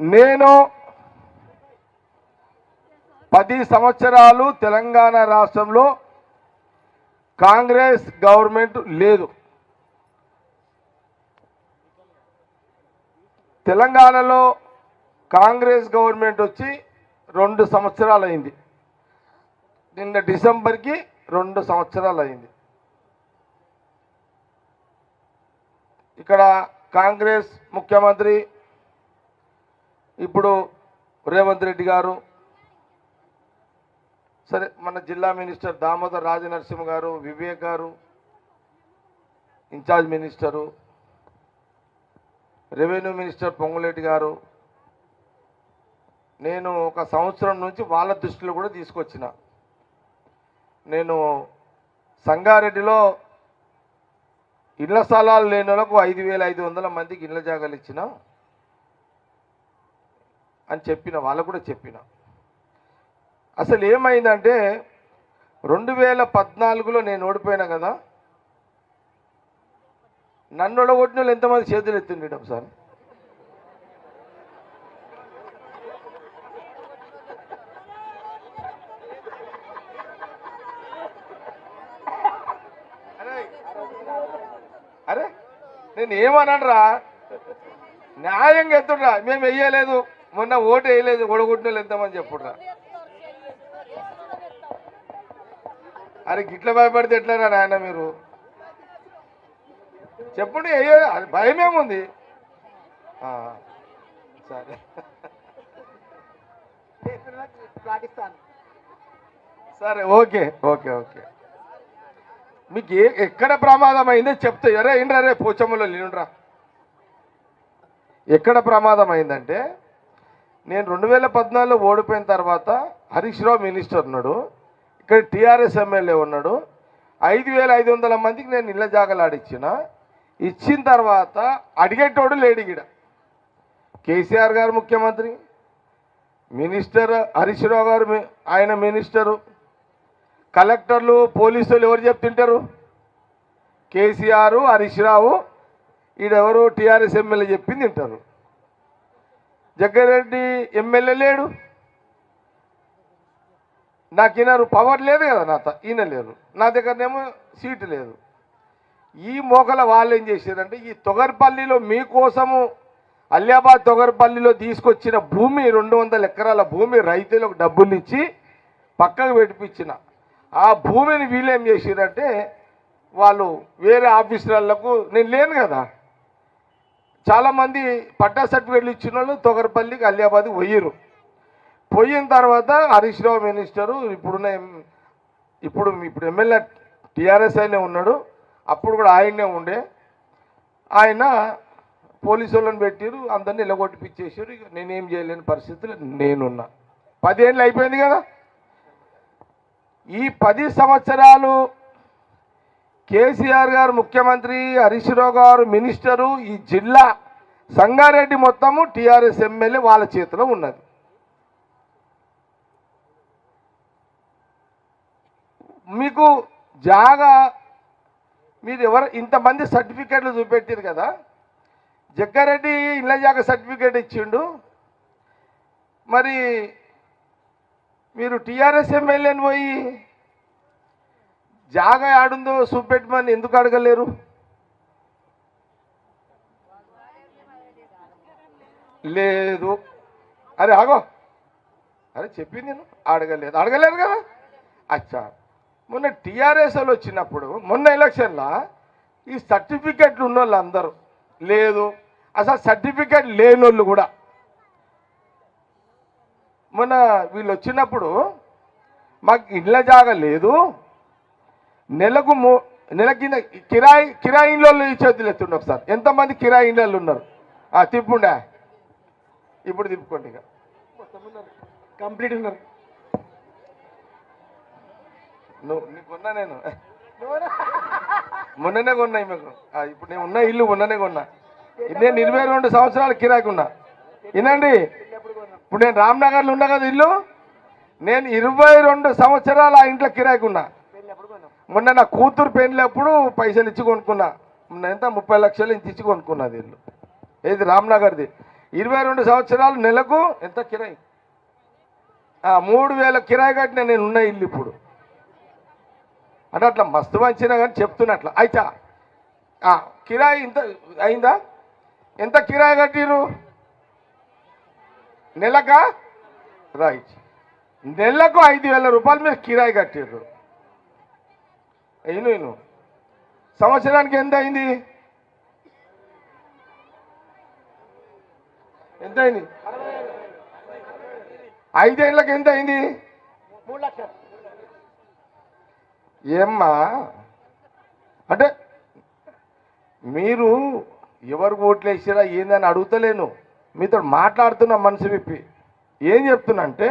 నేను పది సంవత్సరాలు తెలంగాణ రాష్ట్రంలో కాంగ్రెస్ గవర్నమెంట్ లేదు. తెలంగాణలో కాంగ్రెస్ గవర్నమెంట్ వచ్చి రెండు సంవత్సరాలు అయింది నిన్న డిసెంబర్కి రెండు సంవత్సరాలు అయింది ఇక్కడ కాంగ్రెస్ ముఖ్యమంత్రి ఇప్పుడు రేవంత్ రెడ్డి గారు సరే మన జిల్లా మినిస్టర్ దామోదర్ రాజనరసింహ గారు వివేక్ గారు incharge minister revenue minister Ponguleti గారు నేను ఒక సంవత్సరం నుంచి వాళ్ళ దృష్టిలో కూడా తీసుకొచ్చిన. నేను సంగారెడ్డిలో ఇళ్ళ స్థలాలు లేని వాళ్ళకు ఐదు వేల ఐదు వందల మందికి ఇళ్ళ జాగాలు ఇచ్చిన. అని చెప్పిన వాళ్ళకు కూడా చెప్పిన. అసలు ఏమైందంటే రెండు వేల పద్నాలుగులో నేను ఓడిపోయినా కదా నన్ను ఓడగొట్టిన వాళ్ళు ఎంతమంది చేతులు ఎత్తుండడం సార్? అరే అరే నేను ఏమనరా న్యాయంగా ఎత్తుడ్రా మేము వెయ్యలేదు మొన్న ఓటు వేయలేదు ఓడగొట్టిన వాళ్ళు ఎంతమంది చెప్పుడ్రా అరే గిట్ల భయపడితే ఎట్లారా నాయన మీరు? చెప్పండి అయ్యో అది భయం ఏముంది? సరే. సరే ఓకే ఓకే ఓకే. మీకు ఏ ఎక్కడ ప్రమాదం అయిందో చెప్తే అరే ఏంట్రా రే పోచమ్మలో నిండ్రా ఎక్కడ ప్రమాదం అయిందంటే నేను రెండు వేల పద్నాలుగులో ఓడిపోయిన తర్వాత హరీష్ రావు మినిస్టర్ ఉన్నాడు ఇక్కడ టీఆర్ఎస్ ఎమ్మెల్యే ఉన్నాడు. ఐదు వేల ఐదు వందల మందికి నేను ఇళ్ళ జాగాలు ఆడిచ్చిన. ఇచ్చిన తర్వాత అడిగేటోడు లేడు కేసీఆర్ గారు ముఖ్యమంత్రి మినిస్టర్ హరీష్ రావు గారు ఆయన మినిస్టరు. కలెక్టర్లు పోలీసులు ఎవరు చెప్తుంటారు? కేసీఆర్ హరీష్ రావు ఈడెవరు? టీఆర్ఎస్ ఎమ్మెల్యే చెప్పింది తింటారు జగ్గారెడ్డి ఎమ్మెల్యే లేడు. నాకు ఈయన పవర్ లేదు కదా నాతో ఈయన లేరు నా దగ్గరనేమో సీటు లేదు. ఈ మోకల వాళ్ళు ఏం చేశారంటే ఈ తొగర్పల్లిలో మీకోసము అలియాబాద్ తొగర్పల్లిలో తీసుకొచ్చిన భూమి రెండు వందల ఎకరాల భూమి రైతులకు డబ్బులు ఇచ్చి పక్కకు పెట్టిపించిన. ఆ భూమిని వీళ్ళు ఏం చేశారంటే వాళ్ళు వేరే ఆఫీసర్లకు నేను లేను కదా చాలామంది పట్టా సర్టిఫికేట్లు ఇచ్చిన వాళ్ళు తొగరపల్లికి అలియాబాద్ పోయిరు పోయిన తర్వాత హరీష్ రావు మినిస్టరు ఇప్పుడున్న ఇప్పుడు ఇప్పుడు ఎమ్మెల్యే టీఆర్ఎస్ అయినే ఉన్నాడు. అప్పుడు కూడా ఆయనే ఉండే. ఆయన పోలీసు వాళ్ళని పెట్టారు అందరిని ఇలగొట్టిపిచ్చేసారు ఇక నేనేం చేయలేని పరిస్థితులు నేనున్నా. పదేళ్ళు అయిపోయింది కదా? ఈ పది సంవత్సరాలు కేసీఆర్ గారు ముఖ్యమంత్రి హరీష్ రావు గారు మినిస్టరు ఈ జిల్లా సంగారెడ్డి మొత్తము టీఆర్ఎస్ ఎమ్మెల్యే వాళ్ళ చేతిలో ఉన్నది. మీకు జాగా మీరు ఎవరు ఇంతమంది సర్టిఫికేట్లు చూపెట్టారు కదా? జగ్గారెడ్డి ఇళ్ళ జాగ సర్టిఫికేట్ ఇచ్చిండు. మరి మీరు టీఆర్ఎస్ ఎమ్మెల్యేని పోయి జాగా ఆడుందో చూపెట్టమని ఎందుకు అడగలేరు? లేదు. అరే ఆగో. అరే చెప్పింది నేను. అడగలేదు. అడగలేదు కదా? అచ్చా. మొన్న టీఆర్ఎస్ వాళ్ళు వచ్చినప్పుడు మొన్న ఎలక్షన్లో ఈ సర్టిఫికెట్లు ఉన్న వాళ్ళు అందరూ లేదు. అసలు సర్టిఫికెట్ లేని వాళ్ళు కూడా. మొన్న వీళ్ళు వచ్చినప్పుడు మాకు ఇండ్ల జాగా లేదు. నెలకు మూ నెల కింద కిరాయి కిరాయి ఇళ్ళు చేతులు ఎత్తుండే ఒకసారి. ఎంతమంది కిరాయి ఇళ్ళు ఉన్నారు? ఆ, తిప్పుండే? ఇప్పుడు తిప్పుకోండి ఇక. కంప్లీట్ ఉన్నారు. నువ్వు నేను. మొన్ననే కొన్నా మీకు ఇప్పుడు నేను ఉన్న ఇల్లు మొన్ననే కొన్నా. నేను ఇరవై రెండు సంవత్సరాలు కిరాయికి ఉన్నా. వినండి. ఇప్పుడు నేను రామ్నగర్లో ఉన్నా కదా ఇల్లు? నేను ఇరవై రెండు సంవత్సరాలు ఆ ఇంట్లో కిరాయికి ఉన్నా. మొన్న నా కూతురు పెళ్ళినప్పుడు పైసలు ఇచ్చి కొనుక్కున్నా. మొన్న ఎంత? ముప్పై లక్షలు ఇంత ఇచ్చి కొనుక్కున్నది ఇల్లు ఏది? రామ్నగర్ది ఇరవై రెండు సంవత్సరాలు నెలకు ఎంత కిరాయి? మూడు వేల కిరాయి కట్టిన నేను ఉన్న ఇల్లు ఇప్పుడు. అంటే అట్లా మస్తు మంచినా కానీ చెప్తున్నట్ల అయితే. కిరాయి ఇంత అయిందా? ఎంత కిరాయి కట్టిరు నెలకా? రైట్. నెలకు ఐదు వేల రూపాయలు మీరు కిరాయి కట్టిర్రు. ఇను ఇను సంవత్సరానికి ఎంత అయింది? ఎంత అయింది? ఐదేళ్ళకి ఎంత అయింది? ఏమ్మా? అంటే మీరు ఎవరు ఓట్లు వేసారా ఏందని అడుగుతలేను. మీతో మాట్లాడుతున్న మనసు విప్పి. ఏం చెప్తున్నా అంటే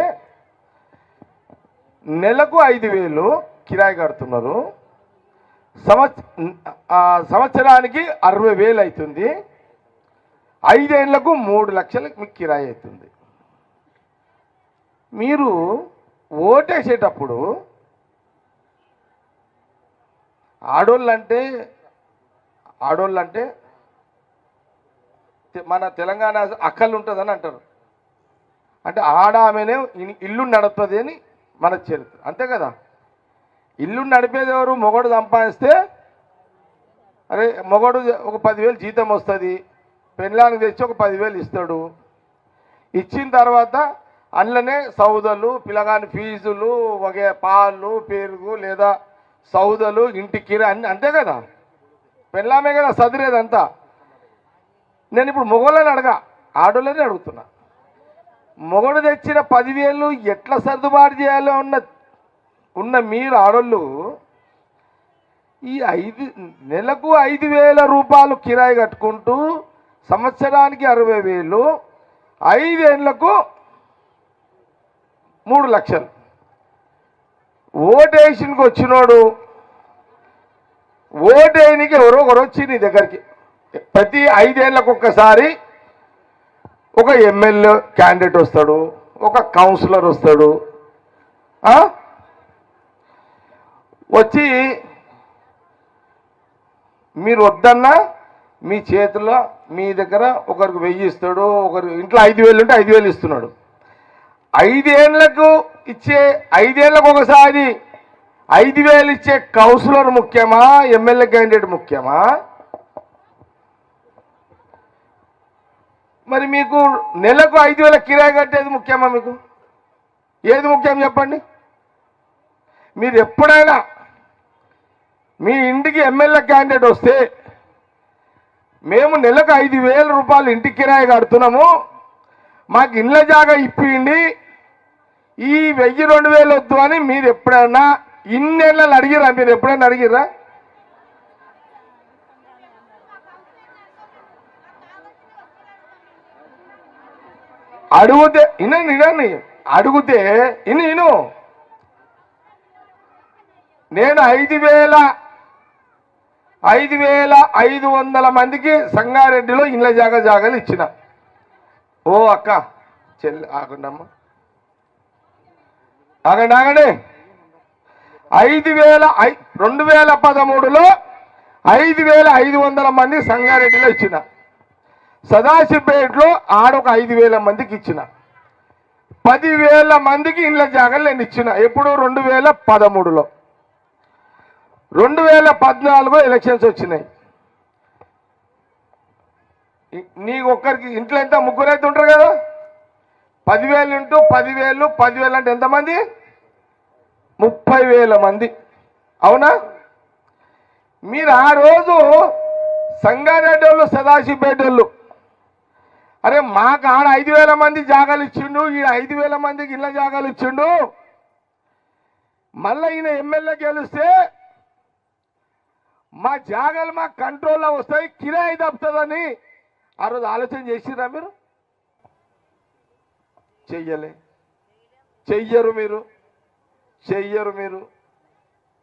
నెలకు ఐదు వేలు కిరాయి కడుతున్నారు. సంవత్స సంవత్సరానికి అరవై వేలు అవుతుంది. ఐదేళ్ళకు మూడు లక్షలకు మీకు కిరాయి అవుతుంది. మీరు ఓటేసేటప్పుడు ఆడోళ్ళంటే ఆడోళ్ళంటే మన తెలంగాణ అక్కలు ఉంటుందని అంటారు. అంటే ఆడ ఆమెనే ఇల్లు నడుపుతుంది అని మన చరిత్ర అంతే కదా? ఇల్లు నడిపేది ఎవరు? మొగడు సంపాదిస్తే అరే మొగడు ఒక పదివేలు జీతం వస్తుంది. పెళ్ళానికి తెచ్చి ఒక పదివేలు ఇస్తాడు. ఇచ్చిన తర్వాత అందులోనే సౌదలు పిల్లగాని ఫీజులు ఒకే పాలు పెరుగు లేదా సౌదలు ఇంటి కిరా అన్ని అంతే కదా? పెళ్ళామే కదా సదిరేదంతా నేను ఇప్పుడు మొగోళ్ళని అడగా ఆడోళ్ళని అడుగుతున్నా. మొగడు తెచ్చిన పదివేలు ఎట్లా సర్దుబాటు చేయాలో ఉన్న ఉన్న మీరు ఆడోళ్ళు ఈ ఐదు నెలకు ఐదు వేల రూపాయలు కిరాయి కట్టుకుంటూ సంవత్సరానికి అరవై వేలు ఐదేళ్ళకు మూడు లక్షలు. ఓటేషన్కి వచ్చినోడు ఓటేయనికి ఎవరో ఒకరు వచ్చి నీ దగ్గరికి. ప్రతి ఐదేళ్ళకు ఒక్కసారి ఒక ఎమ్మెల్యే క్యాండిడేట్ వస్తాడు ఒక కౌన్సిలర్ వస్తాడు వచ్చి మీరు వద్దన్నా మీ చేతిలో మీ దగ్గర ఒకరికి వెయ్యి ఇస్తాడు ఒకరు ఇంట్లో ఐదు వేలు ఉంటే ఐదు వేలు ఇస్తున్నాడు. ఐదేళ్ళకు ఇచ్చే ఐదేళ్ళకు ఒకసారి ఐదు వేలు ఇచ్చే కౌన్సిలర్ ముఖ్యమా ఎమ్మెల్యే క్యాండిడేట్ ముఖ్యమా? మరి మీకు నెలకు ఐదు వేల కిరాయి కట్టేది ముఖ్యమా మీకు? ఏది ముఖ్యం చెప్పండి? మీరు ఎప్పుడైనా మీ ఇంటికి ఎమ్మెల్యే క్యాండిడేట్ వస్తే మేము నెలకు ఐదు వేల రూపాయలు ఇంటి కిరాయి కడుతున్నాము. మాకు ఇళ్ళ జాగా ఇప్పిండి ఈ వెయ్యి రెండు వేలు వద్దు అని మీరు ఎప్పుడైనా ఇన్నేళ్ళు అడిగిరా మీరు ఎప్పుడైనా అడిగిరా అడిగితే ఇనండి ఇనండి అడిగితే ఇను ఇను. నేను ఐదు వేల ఐదు వేల ఐదు వందల మందికి సంగారెడ్డిలో ఇండ్ల జాగా జాగాలు ఇచ్చిన. ఓ అక్క చెల్లి ఆగండమ్మా. ఆగండి ఆగండి. ఐదు వేల ఐ రెండు వేల పదమూడులో ఐదు వేల ఐదు వందల మంది సంగారెడ్డిలో ఇచ్చిన. సదాశివపేటలో ఆడొక ఐదు వేల మందికి ఇచ్చిన. పదివేల మందికి ఇండ్ల జాగాలు నేను ఇచ్చిన. ఎప్పుడు? రెండు వేల పదమూడులో. రెండు వేల పద్నాలుగు ఎలక్షన్స్ వచ్చినాయి. నీ ఒక్కరికి ఇంట్లో ఎంత ముగ్గురు అయితే ఉంటారు కదా? పదివేలు ఇంటూ పదివేలు పదివేలు అంటే ఎంతమంది? ముప్పై వేల మంది. అవునా? మీరు ఆ రోజు సంగారెడ్డి వాళ్ళు సదాశివపేట వాళ్ళు అరే మాకు ఆడ ఐదు వేల మంది జాగాలు ఇచ్చిండు ఈ ఐదు వేల మందికి ఇళ్ళ జాగాలు ఇచ్చిండు. మళ్ళీ ఈయన ఎమ్మెల్యే గెలిస్తే మా జాగాలు మా కంట్రోల్లో వస్తాయి కిరాయి తప్పుతుందని ఆ రోజు ఆలోచన చేసిరా మీరు? చెయ్యలే. చెయ్యరు మీరు. చెయ్యరు మీరు.